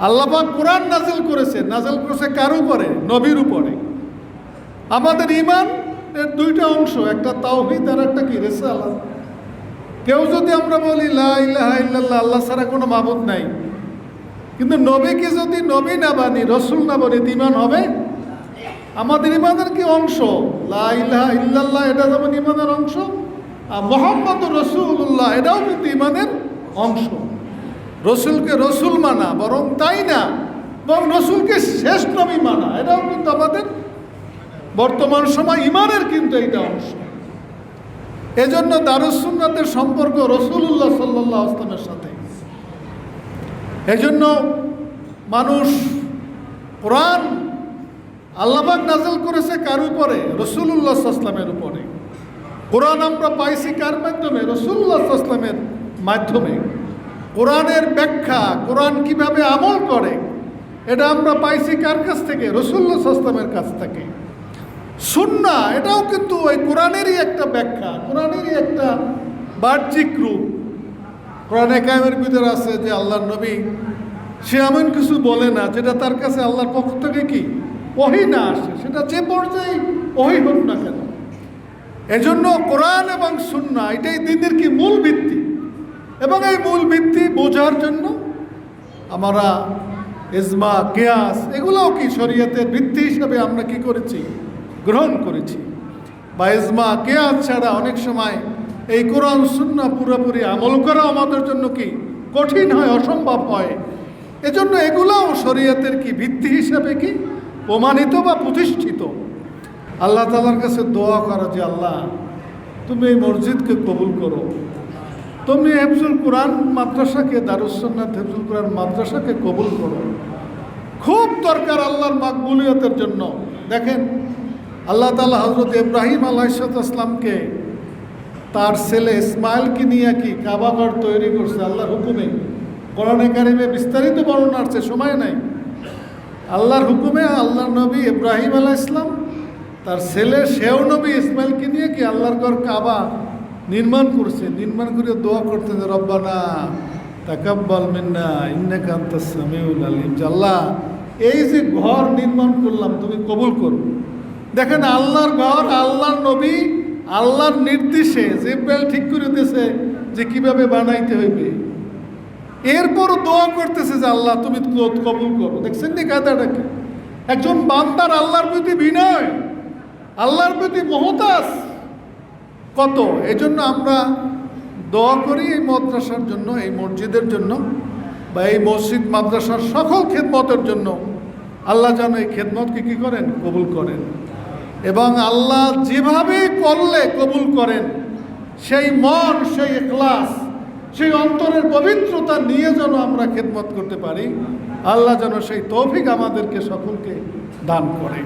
আল্লাপাক কোরআন নাজেল করেছে। নাজেল করেছে কার উপরে? নবীর উপরে। আমাদের ইমান এর দুইটা অংশ, একটা তাওহিদ আর একটা কি? রেসালা কেউ যদি আমরা বলি, লা ইলাহা ইল্লাল্লাহ আল্লাহ ছাড়া কোনো মাবুদ নাই। কিন্তু নবীকে যদি নবী না বানি রসুল না বানি ইমান হবে? আমাদের ইমানের কি অংশ? লা ইলাহা ইল্লাল্লাহ, এটা যেমন ইমানের অংশ, আর মোহাম্মদ রসুল্লাহ এটাও কিন্তু ইমানের অংশ। রসুলকে রসুল মানা, বরং তাই না? বরং রসুলকে শেষ নবী মানা। এটাও কিন্তু আমাদের বর্তমান সময় ইমানের কিন্তু এইটা অংশ। এজন্য দারুসুন্নাতের সম্পর্ক রসুল্লাহ সাল্লাহ আসলামের সাথে। এজন্য মানুষ কোরআন আল্লাহবাক নাজল করেছে কার উপরে? রসুল্লাহ আসলামের উপরে। কোরআন আমরা পাইছি কার মাধ্যমে? রসুল্লাহ আসলামের মাধ্যমে। কোরআনের ব্যাখ্যা, কোরআন কীভাবে আমল করে, এটা আমরা পাইছি কার কাছ থেকে? রসুল্লাহ আসলামের কাছ থেকে। সুন্না, এটাও কিন্তু ওই কোরআনেরই একটা ব্যাখ্যা, কোরআনেরই একটা বাহ্যিক রূপ। কোরআনে কায়েমের ভিতরে আছে যে আল্লাহর নবী, সে এমন কিছু বলে না যেটা তার কাছে আল্লাহর পক্ষ থেকে কি? ওহি না আসে। সেটা যে পর্যায়ে ওহি হোক না কেন। এজন্য কোরআন এবং সুন্না, এটাই দিনের কি মূল ভিত্তি। এবং এই মূল ভিত্তি বোঝার জন্য আমরা এজমা, কেয়াস এগুলোও কি শরীয়তের ভিত্তি হিসাবে আমরা কি করেছি? গ্রহণ করেছি। বা এজমা, কেয়াস ছাড়া অনেক সময় এই কোরআন সুন্না পুরোপুরি আমল করা আমাদের জন্য কি কঠিন হয়, অসম্ভব হয়? এজন্য এগুলোও শরীয়তের কি ভিত্তি হিসাবে কি প্রমাণিত বা প্রতিষ্ঠিত? আল্লাহ তালার কাছে দোয়া করা যে, আল্লাহ, তুমি এই মসজিদকে কবুল করো। তুমি হেফজুল কোরআন মাদ্রাসাকে দারুসন্নাথ হেফজুল কোরআন মাদ্রাসাকে কবুল করো। খুব দরকার আল্লাহর মাকবুলিয়তের জন্য। দেখেন, আল্লাহ তালা হজরত ইব্রাহিম আল্লাহামকে তার ছেলে ইসমাইলকে নিয়ে কি কাবাঘর তৈরি করছে আল্লাহর হুকুমে? কোরআনে কারিমে বিস্তারিত বর্ণনা আসছে, সময় নাই। আল্লাহর হুকুমে আল্লাহর নবী ইব্রাহিম আলাহ ইসলাম তার ছেলে সেও নবী ইসমাইলকে নিয়ে কি আল্লাহর ঘর কাবা নির্মাণ করছে, নির্মাণ করে দোয়া করতে যে, রব্বানা তাকাব্বাল মিন্না, ইন্নাকা আনতাস সামিউল আলিম। আল্লাহ, এই যে ঘর নির্মাণ করলাম, তুমি কবুল করো। দেখেন আল্লাহর ঘর, আল্লাহর নবী, আল্লাহর নির্দেশে জিব্রাইল ঠিক করে দিয়েছে যে কীভাবে বানাইতে হইবে। এরপর দোয়া করতেছে যে, আল্লাহ, তুমি কবুল করো। দেখছেন নি কাদাটাকে একজন বান্দার আল্লাহর প্রতি বিনয়, আল্লাহর প্রতি মহতাস কত? এই জন্য আমরা দোয়া করি এই মাদ্রাসার জন্য, এই মসজিদের জন্য বা এই মসজিদ, মাদ্রাসার সকল খেদমতের জন্য। আল্লাহ যেন এই খেদমতকে কী করেন? কবুল করেন। এবং আল্লাহ যেভাবে করলে কবুল করেন, সেই মন, সেই ক্লাস সেই অন্তরের পবিত্রতা নিয়ে যেন আমরা খেদমত করতে পারি, আল্লাহ যেন সেই তৌফিক আমাদেরকে সকলকে দান করে।